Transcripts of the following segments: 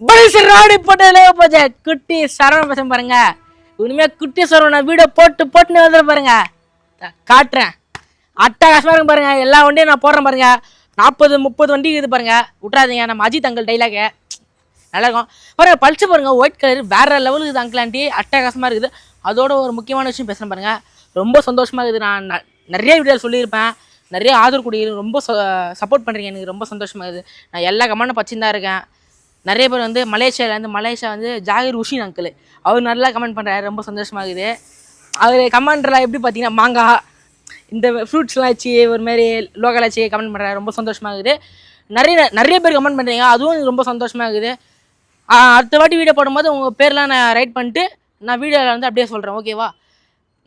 பரிசு போட்டதுல போச்சே. குட்டி சரவண பசங்க பாருங்க. இனிமே குட்டி சரவண வீடியோ போட்டு போட்டுன்னு வந்து பாருங்க. காட்டுறேன். அட்டகாசமாக இருக்கும் பாருங்க. எல்லா வண்டியும் நான் போடுறேன் பாருங்க. நாற்பது முப்பது வண்டி இருக்குது பாருங்க. விட்றாதீங்க நம்ம அஜித் அங்கிள் டைலாக நல்லா இருக்கும். பாருங்க பழிச்சு பாருங்க. ஒயிட் கலர் வேற லெவலுக்கு இது அங்கிள் ஆண்டி இருக்குது. அதோட ஒரு முக்கியமான விஷயம் பேசுகிறேன் பாருங்க. ரொம்ப சந்தோஷமாக இருக்குது. நான் நிறைய வீடியோ சொல்லியிருப்பேன். நிறைய ஆதரவு கொடுக்குறீங்க. ரொம்ப சப்போர்ட் பண்ணுறீங்க எனக்கு ரொம்ப சந்தோஷமாக இருக்குது. நான் எல்லா கமெண்டும் பச்சுன்னு தான் இருக்கேன். நிறைய பேர் வந்து மலேசியாவிலேருந்து மலேசியா வந்து ஜாகிர் உஷின் அங்கிள் அவர் நல்லா கமெண்ட் பண்ணுறாரு ரொம்ப சந்தோஷமாக இருக்குது. அவர் கமெண்ட்லாம் எப்படி பார்த்தீங்கன்னா மாங்காய் இந்த ஃப்ரூட்ஸ்லாம் வச்சு ஒரு மாதிரி லோக்கல் வச்சு கமெண்ட் பண்ணுறாரு ரொம்ப சந்தோஷமாக இருக்குது. நிறைய நிறைய பேர் கமெண்ட் பண்ணுறீங்க அதுவும் ரொம்ப சந்தோஷமாக இருக்குது. அடுத்த வாட்டி வீடியோ போடும்போது உங்கள் பேர்லாம் நான் ரைட் பண்ணிட்டு நான் வீடியோவில் வந்து அப்படியே சொல்கிறேன் ஓகேவா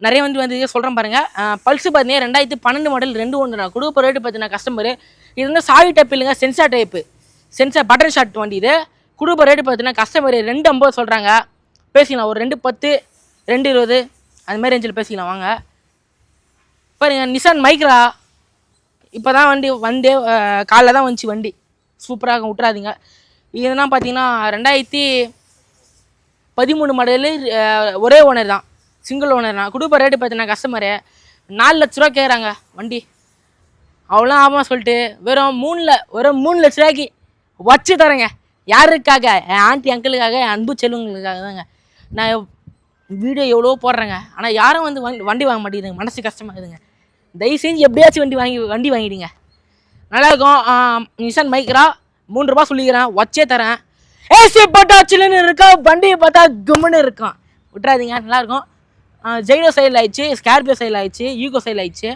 நிறைய வந்து வந்து சொல்கிறேன் பாருங்கள் பல்ஸு பார்த்தீங்கன்னா ரெண்டாயிரத்தி பன்னெண்டு மாடல் ரெண்டு ஒன்று நான் கொடுக்க ரேட்டு பார்த்தீங்கன்னா கஸ்டமரு இது வந்து சாவி டைப் இல்லைங்க சென்சார் டைப்பு சென்சார் பட்டன் ஷாட் வண்டி இது. குடும்ப ரேட்டு பார்த்தீங்கன்னா கஸ்டமர் ரெண்டு ஐம்பது சொல்கிறாங்க பேசிக்கலாம் ஒரு ரெண்டு பத்து ரெண்டு இருபது அந்த மாதிரி ரேஞ்சில் பேசிக்கலாம் வாங்க. பாருங்க நிசான் மைக்ரா இப்போ தான் வண்டி வந்தே காலைல தான் வந்துச்சு வண்டி. சூப்பராக விட்றாதீங்க இதெல்லாம் பார்த்தீங்கன்னா ரெண்டாயிரத்தி பதிமூணு மாடலு ஒரே ஓனர் தான். சிங்கிள் ஓனர் தான். குடும்ப ரேட்டு பார்த்தீங்கன்னா கஸ்டமரு நாலு லட்ச ரூபா கேட்குறாங்க வண்டி. அவ்வளோ ஆமாம் சொல்லிட்டு வெறும் மூணில் வெறும் மூணு லட்ச ரூபாய்க்கு வச்சு தரேங்க. யாருக்காக? என் ஆண்டி அங்கிளுக்காக என் அன்பு செல்வங்களுக்காக தாங்க. நான் வீடியோ எவ்வளோ போடுறேங்க. ஆனால் யாரும் வந்து வண்டி வண்டி வாங்க மாட்டேங்குதுங்க. மனசு கஷ்டமாகுதுங்க தயவு செஞ்சு எப்படியாச்சும் வண்டி வாங்கி வண்டி வாங்கிடுங்க. நல்லாயிருக்கும் நிசான் மைக்ரா மூணு ரூபா சொல்லிக்கிறேன். வச்சே தரேன். ஏசி போட்டா சில்லுன்னு இருக்கா? வண்டியை பார்த்தா கும்முன்னு இருக்கும். விட்றாதீங்க நல்லாயிருக்கும் ஜெய்டோ சைடில் ஆயிடுச்சு. ஸ்கார்பியோ சைடில் ஆயிடுச்சு. யூகோ சைடில் ஆயிடுச்சு.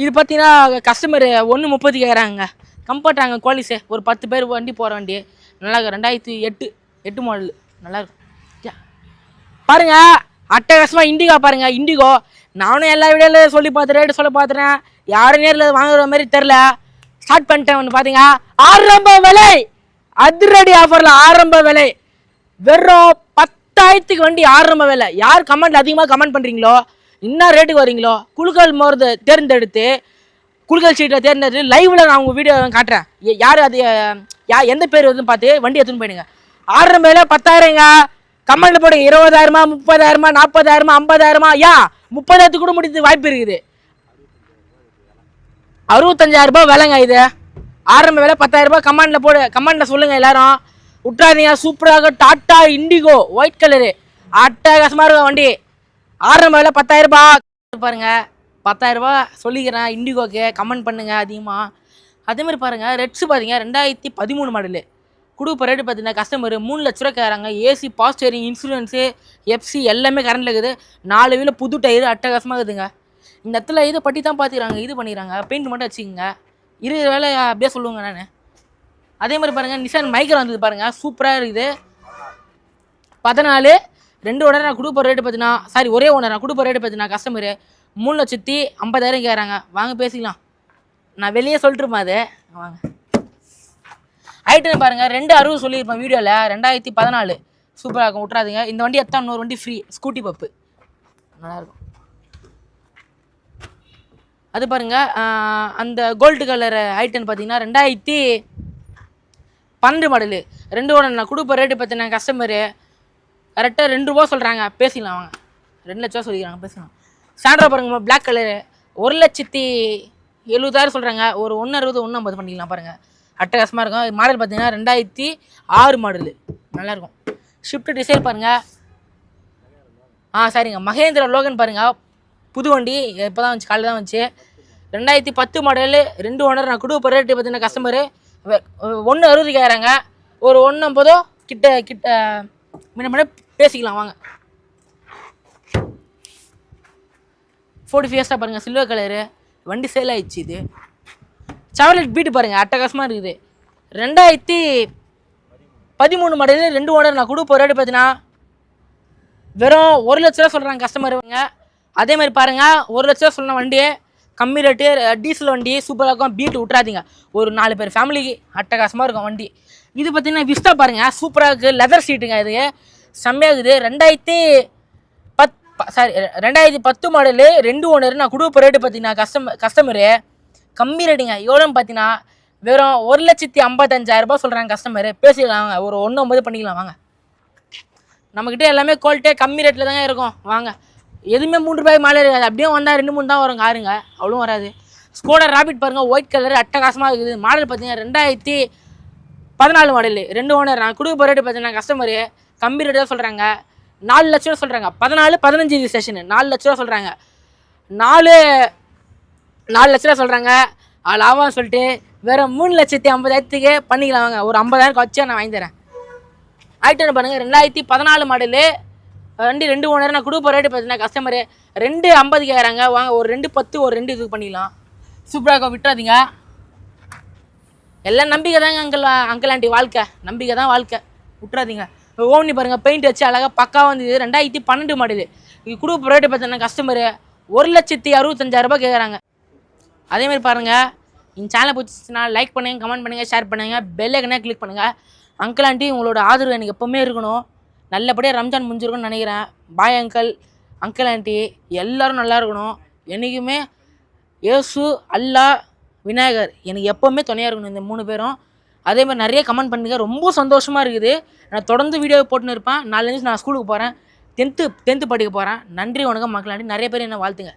இது பார்த்தீங்கன்னா கஸ்டமர் ஒன்று முப்பது கேட்குறாங்க கம்பர்ட்டாங்க ஆங்க குவாலிஸே ஒரு பத்து பேர் வண்டி போகிற வண்டி. நல்லா இருக்கும் ரெண்டாயிரத்தி எட்டு எட்டு மாடல் நல்லாயிருக்கும் பாருங்கள் யா. அட்டகாசமாக இண்டிகா பாருங்கள் இண்டிகோ நானும் எல்லா வீடியோவில் சொல்லி பார்த்து ரேட்டு சொல்ல பார்த்துறேன். யாரும் நேரில் வாங்குற மாதிரி தெரில ஸ்டார்ட் பண்ணிட்டேன் ஒன்று பார்த்தீங்க ஆரம்ப விலை. அதிரடி ஆஃபரில் ஆரம்ப விலை. வெறும் பத்தாயிரத்துக்கு வண்டி ஆரம்ப விலை. யார் கமெண்ட் அதிகமாக கமெண்ட் பண்ணுறீங்களோ என்ன ரேட்டுக்கு வரீங்களோ குழுக்கள் மோர்து தேர்ந்தெடுத்து குறுகல் சீட்டை தேர்ந்தது லைவில் நான் உங்கள் வீடியோ காட்டுறேன். யார் அது யா எந்த பேர் வருதுன்னு பார்த்து வண்டி எடுத்துன்னு போயிடுங்க. ஆரம்ப மேலே பத்தாயிரங்க கமெண்ட்ல போடுங்க. இருபதாயிரமா முப்பதாயிரமா நாற்பதாயிரமா ஐம்பதாயிரமா? யா முப்பதாயிரத்துக்கு கூட முடித்து வாய்ப்பு இருக்குது. அறுபத்தஞ்சாயிரம் ரூபாய் விலைங்க இது. ஆரம்ப விலை பத்தாயிரம் ரூபாய் கமெண்ட்ல போடு கமெண்ட்ல சொல்லுங்க எல்லாரும். விட்றாதீங்க சூப்பராக டாட்டா இண்டிகோ ஒயிட் கலரு அட்டகாசமாக இருக்கும் வண்டி. ஆரம்ப விலை பத்தாயிரம் ரூபாய் பாருங்க. பத்தாயிரரூபா சொல்லிக்கிறேன் இண்டிகோக்கு கமெண்ட் பண்ணுங்கள் அதிகமாக அதே மாதிரி பாருங்க பார்த்தீங்க ரெண்டாயிரத்தி பதிமூணு மாடலு கொடுப்ப ரேட்டு பார்த்தீங்கன்னா கஸ்டமர் மூணு லட்ச ரூபா கேட்குறாங்க ஏசி பாஸ்டரிங் இன்சூரன்ஸு எஃப்சி எல்லாமே கரண்டில் இருக்குது. நாலு வீல புது டயரு அட்டகாசமாக இருக்குதுங்க. இந்த இடத்துல இதை பட்டி தான் பார்த்துக்கிறாங்க இது பண்ணிக்கிறாங்க. பெயிண்ட் மட்டும் வச்சுக்கோங்க. இரு வேலை அப்படியே சொல்லுவேங்க நான். அதே மாதிரி பாருங்கள் நிசான் மைக்கர் வந்தது பாருங்கள் சூப்பராக இருக்குது. பதினாலு ரெண்டு ஓனர் நான் கொடுப்ப ரேட்டு பார்த்தீங்கன்னா சாரி ஒரே ஓனர் நான் கொடுப்ப ரேட்டு பார்த்தீங்கன்னா கஸ்டமரு மூணு லட்சத்தி ஐம்பதாயிரம் கேட்குறாங்க வாங்க பேசிக்கலாம். நான் வெளியே சொல்லிட்டுருப்பேன் அது. வாங்க. ஐட்டம் பாருங்கள் ரெண்டு அறுபது சொல்லியிருப்பேன் வீடியோவில் ரெண்டாயிரத்தி பதினாலு. சூப்பராக இருக்கும் விட்றாதுங்க இந்த வண்டி எத்தான்? நூறு வண்டி ஃப்ரீ ஸ்கூட்டி பப்பு நல்லாயிருக்கும். அது பாருங்கள் அந்த கோல்டு கலர் ஐட்டன் பார்த்தீங்கன்னா ரெண்டாயிரத்தி பன்னெண்டு மாடலு ரெண்டு ஓட நான் கொடுப்ப ரேட்டு பார்த்தீங்கன்னா கஸ்டமரு கரெக்டாக ரெண்டு ரூபா சொல்கிறாங்க பேசிக்கலாம் வாங்க. ரெண்டு லட்ச ரூபா சொல்லிக்கிறாங்க பேசலாம் சாண்ட்ரா பாருங்க பிளாக் கலரு ஒரு லட்சத்தி எழுபதாயிரம் சொல்கிறாங்க ஒரு ஒன்று அறுபது ஒன்று ஐம்பது பண்ணிக்கலாம் பாருங்கள் அட்டகாசமாக இருக்கும். மாடல் பார்த்தீங்கன்னா ரெண்டாயிரத்தி ஆறு மாடலு நல்லாயிருக்கும் ஷிஃப்ட் டிசைன் பாருங்கள் ஆ சரிங்க. மகேந்திரா லோகன் பாருங்க. புது வண்டி. இப்போ தான் வந்துச்சு காலையில் தான் வந்துச்சு. ரெண்டாயிரத்தி பத்து மாடலு ரெண்டு ஓனர் நான் கொடுப்ப ரேட்டு பார்த்தீங்கன்னா கஸ்டமரு ஒன்று அறுபது கேட்குறாங்க ஒரு ஒன்று ஐம்பதோ கிட்ட கிட்ட முன்ன முன்ன பேசிக்கலாம். வாங்க. ஃபோர்ட்டி ஃபியர்ஸாக பாருங்கள் சில்வர் கலரு வண்டி சேல் ஆயிடுச்சு இது. சாக்லேட் பீட்டு பாருங்கள் அட்டகாசமாக இருக்குது. ரெண்டாயிரத்தி பதிமூணு மாடல் ரெண்டு ஓனர் நான் கொடுப்ப ரேட்டு பார்த்தீங்கன்னா வெறும் ஒரு லட்ச ரூபா சொல்கிறாங்க கஸ்டமருங்க அதே மாதிரி பாருங்கள் ஒரு லட்ச ரூபா சொல்லணும் வண்டி கம்மி ரேட்டு டீசல் வண்டி சூப்பராக இருக்கும் பீட்டு விட்றாதீங்க ஒரு நாலு பேர் ஃபேமிலிக்கு அட்டகாசமாக இருக்கும் வண்டி. இது பார்த்தீங்கன்னா விஸ்டா பாருங்கள் சூப்பராக இருக்குது லெதர் சீட்டுங்க இது. செம்மையாக இருக்குது. ரெண்டாயிரத்தி சாரி ரெண்டாயிரத்தி பத்து மாடலு ரெண்டு ஓனர் நான் கொடுப்ப ரேட்டு பார்த்தீங்கன்னா கஸ்டமர் கஸ்டமரு கம்மி ரேட்டுங்க. எவ்வளோன்னு பார்த்தீங்கன்னா வெறும் ஒரு லட்சத்தி ஐம்பத்தஞ்சாயிரம் சொல்கிறாங்க கஸ்டமர் பேசிக்கலாம் வாங்க. ஒரு ஒன்று ஒம்பது பண்ணிக்கலாம் வாங்க. நம்மக்கிட்ட எல்லாமே குவாலிட்டியாக கம்மி ரேட்டில் தாங்க இருக்கும். வாங்க. எதுவுமே மூணு ரூபாய் மேலே இருக்காது. அப்படியே வந்தால் ரெண்டு மூணு தான் வரும் காருங்க. அவ்வளோ வராது. ஸ்கோடா ராபிட் பாருங்கள் ஒயிட் கலர் அட்டகாசமாக இருக்குது. மாடல் பார்த்தீங்கன்னா ரெண்டாயிரத்தி பதினாலு மாடல் ரெண்டு ஓனர் நான் கொடுக்க போகிற ரேட்டு பார்த்தீங்கன்னா கஸ்டமரு கம்மி ரேட்டு தான் சொல்கிறாங்க நாலு லட்ச ரூபா சொல்கிறாங்க பதினாலு பதினஞ்சு செஷனு நாலு லட்ச ரூபா சொல்கிறாங்க நாலு நாலு லட்ச ரூபா சொல்கிறாங்க அதில் லாபம் சொல்லிட்டு வேறு மூணு லட்சத்தி ஐம்பதாயிரத்துக்கு பண்ணிக்கலாம் வாங்க. ஒரு ஐம்பதாயிரம் வச்சு நான் வாங்கி தரேன். ஆயிட்டு பாருங்கள் ரெண்டாயிரத்தி பதினாலு மாடலு ரெண்டு ரெண்டு மூணாயிரம் நான் கொடுப்ப ரேட்டு பார்த்தீங்கன்னா கஸ்டமரு ரெண்டு ஐம்பது கேட்குறாங்க வாங்க ஒரு ரெண்டு பத்து ஒரு ரெண்டு இது பண்ணிக்கலாம். சூப்பராக இருக்கும் விட்டுறாதீங்க. எல்லாம் நம்பிக்கை தாங்க அங்கிள் அங்கிள் ஆண்டி வாழ்க்கை. நம்பிக்கை தான் வாழ்க்கை. விட்டுறாதீங்க. ஓம்னி பாருங்கள் பெயிண்ட் வச்சு அழகாக பக்காவாக வந்தது ரெண்டாயிரத்தி பன்னெண்டு மாடல் இது கொடுக்க ரேட்டு பார்த்தீங்கன்னா கஸ்டமரு ஒரு லட்சத்தி அறுபத்தஞ்சாயிரம் ரூபாய் கேட்குறாங்க அதேமாதிரி பாருங்கள் இந்த சேனலை பிடிச்சிச்சுன்னா லைக் பண்ணுங்கள் கமெண்ட் பண்ணுங்கள் ஷேர் பண்ணுங்கள் பெல் ஐக்கனே கிளிக் பண்ணுங்கள் அங்கிள் ஆண்டி உங்களோட ஆதரவு எனக்கு எப்போவுமே இருக்கணும். நல்லபடியாக ரம்ஜான் முடிஞ்சிருக்கும்னு நினைக்கிறேன். பாய் அங்கிள் அங்கிள் ஆண்டி எல்லோரும் நல்லா இருக்கணும். என்றைக்குமே ஏசு அல்லாஹ் விநாயகர் எனக்கு எப்போவுமே துணையாக இருக்கணும் இந்த மூணு பேரும். அதே மாதிரி நிறைய கமெண்ட் பண்ணுங்க. ரொம்ப சந்தோஷமாக இருக்குது. நான் தொடர்ந்து வீடியோ போட்டுன்னு இருப்பேன். நாலஞ்சு நான் ஸ்கூலுக்கு போகிறேன் டென்த்து டென்த்து படிக்க போகிறேன் நன்றி வணக்கம் மக்களாண்டி. நிறைய பேர் என்ன வாழ்த்துங்க.